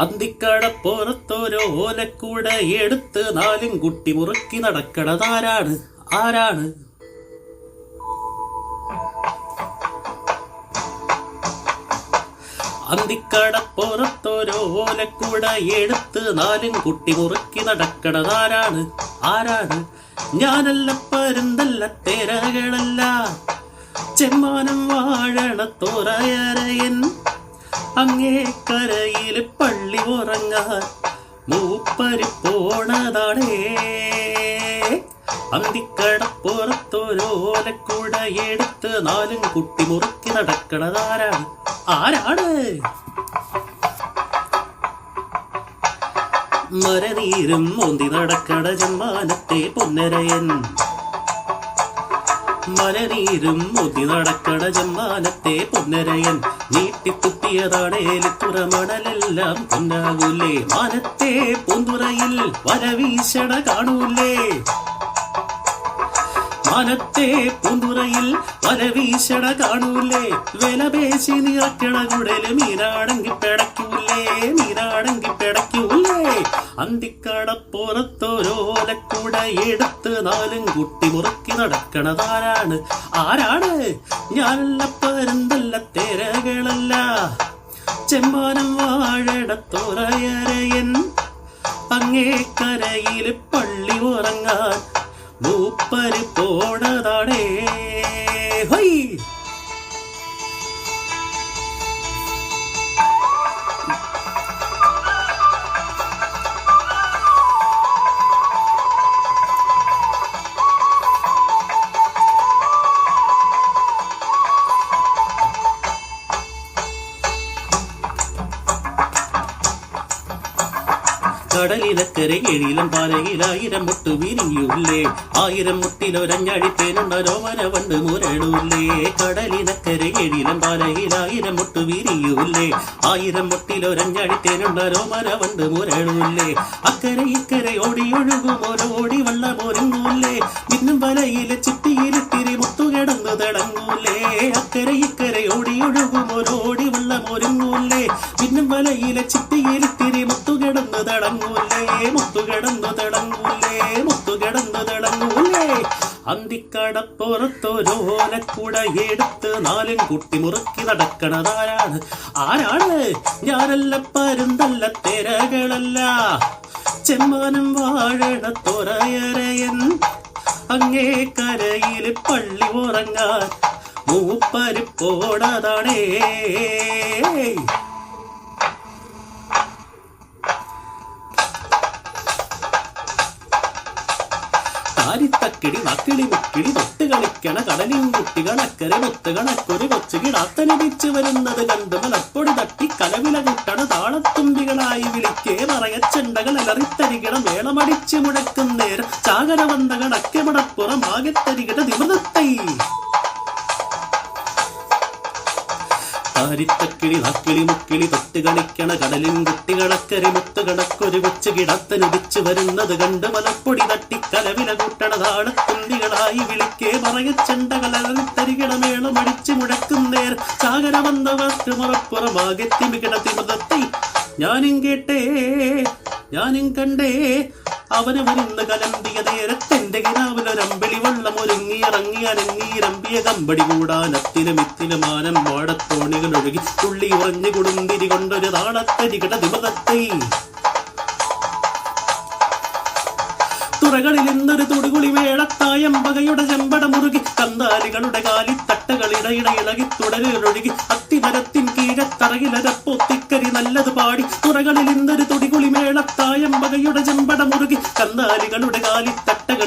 അന്തിക്കടപ്പുറത്തോരോ ഓലക്കൂട എടുത്ത് നാലും കുട്ടി മുറുക്കി നടക്കണതാരാണ് ആരാണ്? അന്തിക്കടപ്പുറത്തൊരു ഓലക്കൂട എടുത്ത് നാലും കുട്ടി മുറുക്കി നടക്കണതാരാണ് ആരാണ്? ഞാനല്ല പരുന്തല്ല തേരകളല്ല. ചെമ്മാനം വാഴണ അങ്ങേ കരയിൽ പള്ളി ഉറങ്ങാൻ മൂപ്പരി പോണതാണേ അന്തിക്കടപ്പുറത്തോരോലക്കൂട എടുത്ത് നാലും കുട്ടി മുറുക്കി നടക്കണതാരാണ്? ആരാണ്? മരനീരും മോന്തി നടക്കണ ജന്മാനത്തെ പൊന്നരയൻ. മലനീരും മുതി നടക്കണ ജമ്മാനത്തെ പൊന്നരയൻ നീട്ടിത്തുപ്പിയതാണേലിത്തുറ മണലെല്ലാം പൊന്നാകൂലേ മാനത്തെ പൂന്തുറയിൽ വരവീശണ കാണൂലേ. മാനത്തെ പൂന്തുറയിൽ വലവീശണ കാണൂലേ. വില പേശി നിറക്കണ കുടൽ മീനാണെങ്കി പെടക്കൂലേ മീനാണെങ്കി പെടക്കൂലേ അന്തിക്കടപ്പുറത്തോരോലക്കൂട എടുത്ത് നാലും കുട്ടി മുറുക്കി നടക്കണതാരാണ്? ആരാണ്? ഞാനല്ല പരുന്തല്ല തേരകളല്ല. ചെമ്പാനം വാഴടത്തോറയരയൻ അങ്ങേ കരയിൽ പള്ളി ഉറങ്ങാൻ മൂപ്പര് പോണതാണേ കടലിലക്കരെ എഴിലം പാലയിലായിരം മുട്ടു വിരിയൂലേ ആയിരം മുട്ടിലൊരഞ്ഞഴിത്തേനുണ്ട രോമന വണ്ട് മുരടൂലേ കടലിനക്കരെ എഴിലം പാലയിലായിരം മുട്ടു വിരിയൂലേ ആയിരം മുട്ടിലൊരഞ്ഞഴിത്തേനുണ്ട രോമന വണ്ട് മുരടൂലേ അക്കരെ ഇക്കരെ ഓടി ഒഴുകുമോരോ ഓടി വള്ള പോരുങ്ങൂലേ മിന്നും വലയിലെ ചിട്ടിയിലിത്തിരി മുത്തു കിടന്നു തടങ്ങൂലേ അക്കരെ ഇക്കരെ ഓടി ഒഴുകുമോരോ ഓടി വള്ള പോരുങ്ങൂലേ മിന്നും വലയിലെ ചിട്ടിയിലിത്തിരി കിടന്നു തടങ്ങൂലേ മുത്തു കിടന്നു തടങ്ങൂലേ അന്തിക്കടപ്പുറത്തൊരോലക്കൂട എടുത്ത് നാലും കുട്ടി മുറുക്കി നടക്കണതാരാണ്? ആരാണ്? ഞാനല്ല പരുന്തല്ല തിരകളല്ല. ചെമ്മാനം വാഴണ തുറയരയൻ അങ്ങേ കരയിൽ പള്ളി ഉറങ്ങാൻ. മൂപ്പര് പോണതാണേ താരിത്തക്കിടി മുക്കിളി തൊട്ട് കളിക്കണ കടലിൻ കുട്ടികൾ അക്കരെ മുത്ത് കണക്കൊരു കൊച്ചു കിടാത്തനിടിച്ചു വരുന്നത് കണ്ട് മലപ്പൊടി തട്ടി കലവില കൂട്ടണ താളത്തുമ്പികളായി വിളിക്കേ പറയച്ചെണ്ടകൾ അലറിത്തരികിട മേളമടിച്ചു മുഴക്കും നേരം ചാകര വന്ന അക്കമടപ്പുറം ആകത്തരികിട നിമൃതത്തൈ താരിത്തക്കിളി നക്കിളി മുക്കിളി തൊട്ട് കളിക്കണ കടലിൻ കുട്ടികളക്കരി മുത്ത് കടക്കൊരു കൊച്ചു കിടത്തനുദിച്ചു വരുന്നത് കണ്ട് മലപ്പൊടി തട്ടി കലവില കൂട്ടണതാണ്. താളത്തുള്ളികളായി വിളിക്കേ പറയച്ചെണ്ടകളറിത്തരികിട മേളമടിച്ചു മുഴക്കും നേർ. ചാകര വന്നവർക്ക് മുറപ്പുറമാകെ തിമികിട ഞാനും കേട്ടേ ഞാനും കണ്ടേ അവന് വരുന്ന കലമ്പിയ നേരത്തെന്റെ ഒരുങ്ങി ഇറങ്ങി അനങ്ങി രമ്പിയ കമ്പടി കൂടാനത്തിനും ഇത്തിലും ആനം വാടത്തോണികൾ ഒഴുകി തുള്ളി ഉറഞ്ഞു കൊടുന്തിരി കൊണ്ടൊരു താളത്തരികട ദിവസത്തെ തുറകളിൽ നിന്നൊരു തുടുകുളി വേളത്തായം പകയുടെ ചെമ്പട മുറുകി കന്നാലികളുടെ കാലിത്തട്ടകളിടയിട ഇളകി തുടരുകളൊഴുകി അത്തിമരത്തിൻ കീഴത്തറകിലരപ്പൊത്തിക്കരി നല്ലത് പാടി. തുറകളിൽ നിന്നൊരു തുടികുളി മേളത്തായം പകയുടെ ചെമ്പട മുറുകി കന്നാലികളുടെ കാലിത്തട്ടകളിൽ